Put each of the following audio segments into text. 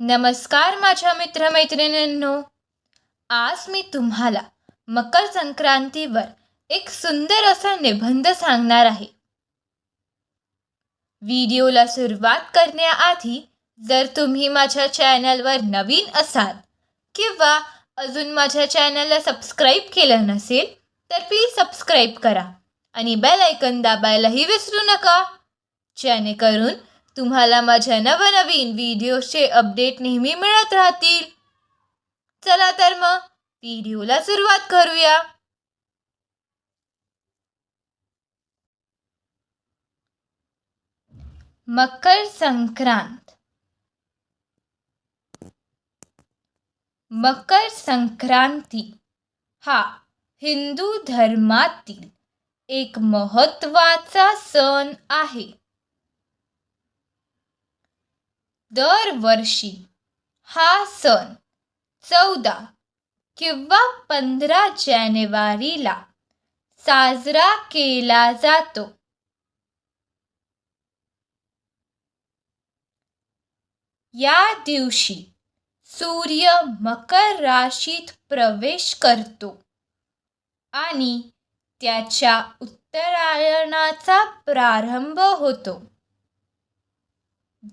नमस्कार माझ्या मित्रमैत्रिणींनो. आज मी तुम्हाला मकर संक्रांतीवर एक सुंदर असा निबंध सांगणार आहे. व्हिडिओला सुरुवात करण्याआधी जर तुम्ही माझ्या चॅनलवर नवीन असाल किंवा अजून माझ्या चॅनलला सबस्क्राईब केलं नसेल तर प्लीज सबस्क्राईब करा आणि बेल ऐकन दाबायलाही विसरू नका. जेणेकरून तुम्हाला माझ्या नवनवीन व्हिडिओचे अपडेट नेहमी मिळत राहतील. चला तर मग व्हिडिओला सुरुवात करूया. मकर संक्रांत. मकर संक्रांती हा हिंदू धर्मातील एक महत्त्वाचा सण आहे. दरवर्षी हा सण चौदा किंवा पंधरा जानेवारीला साजरा केला जातो. या दिवशी सूर्य मकर राशीत प्रवेश करतो आणि त्याच्या उत्तरायणाचा प्रारंभ होतो.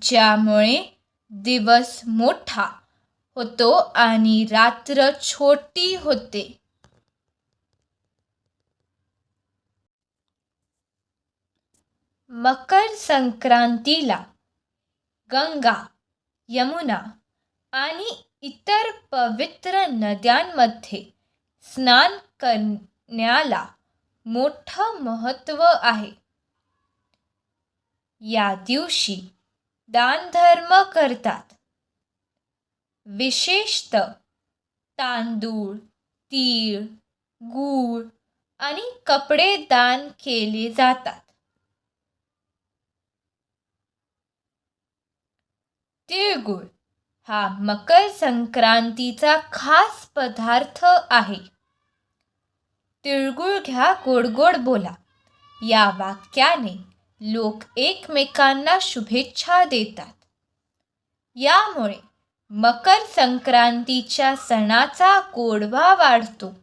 ज्यामुळे दिवस मोठा होतो आणि रात्र छोटी होते. मकर संक्रांतीला गंगा यमुना आणि इतर पवित्र नद्यांमध्ये स्नान करण्याला मोठं महत्त्व आहे. या दिवशी दानधर्म करतात. विशेषतः तांदूळ तीळ गूळ आणि कपडे दान केले जातात. तिळगुळ हा मकर संक्रांतीचा खास पदार्थ आहे. तिळगुळ घ्या गोड गोड बोला. या वाक्याने लोक एकमेकांना शुभेच्छा देतात. यामुळे मकर संक्रांतीच्या सणाचा गोडवा वाढतो.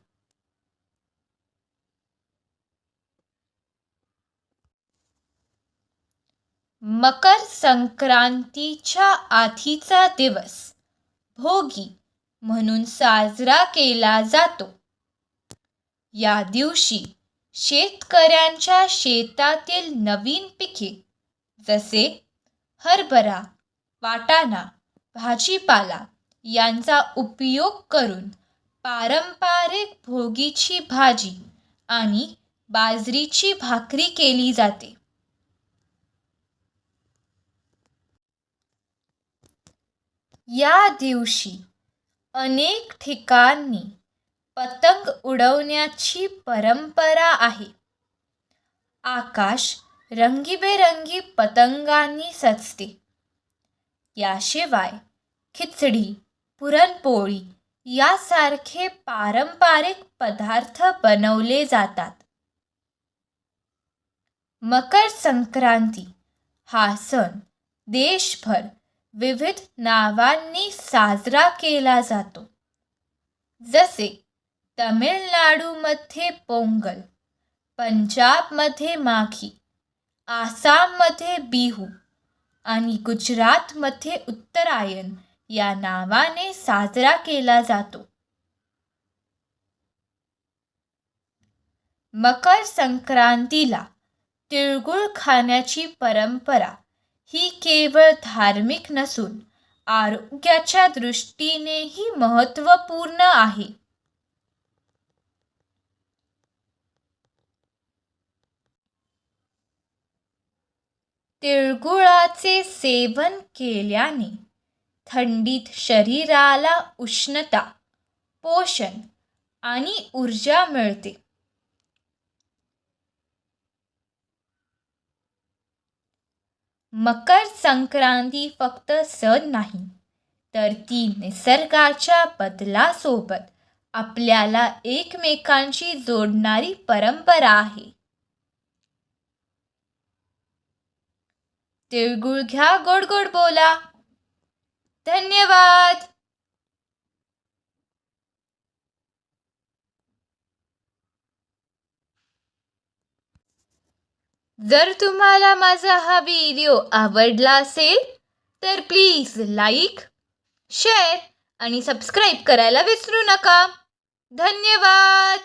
मकर संक्रांतीच्या आधीचा दिवस भोगी म्हणून साजरा केला जातो. या दिवशी शेतकऱ्यांच्या शेतातील नवीन पिके जसे हरभरा वाटाणा भाजीपाला यांचा उपयोग करून पारंपरिक भोगीची भाजी आणि बाजरीची भाकरी केली जाते. या दिवशी अनेक ठिकाणी पतंग उडवण्याची परंपरा आहे. आकाश रंगीबेरंगी पतंगांनी सजते. याशिवाय खिचडी पुरणपोळी यासारखे पारंपरिक पदार्थ बनवले जातात. मकर संक्रांती हा सण देशभर विविध नावांनी साजरा केला जातो. जसे तमिळनाडूमध्ये पोंगल पंजाबमध्ये माघी आसाममध्ये बिहू आणि गुजरातमध्ये उत्तरायण या नावाने साजरा केला जातो. मकर संक्रांतीला तिळगुळ खाण्याची परंपरा ही केवळ धार्मिक नसून आरोग्याच्या दृष्टीनेही महत्त्वपूर्ण आहे. तिळगुळाचे सेवन केल्याने थंडीत शरीराला उष्णता पोषण आणि ऊर्जा मिळते. मकर संक्रांती फक्त सण नाही तर ती निसर्गाच्या बदलासोबत आपल्याला एकमेकांशी जोडणारी परंपरा आहे. तिळगुळ घ्या गोड गोड बोला. धन्यवाद. जर तुम्हाला माझा हा व्हिडिओ आवडला असेल तर प्लीज लाईक शेअर आणि सबस्क्राईब करायला विसरू नका. धन्यवाद.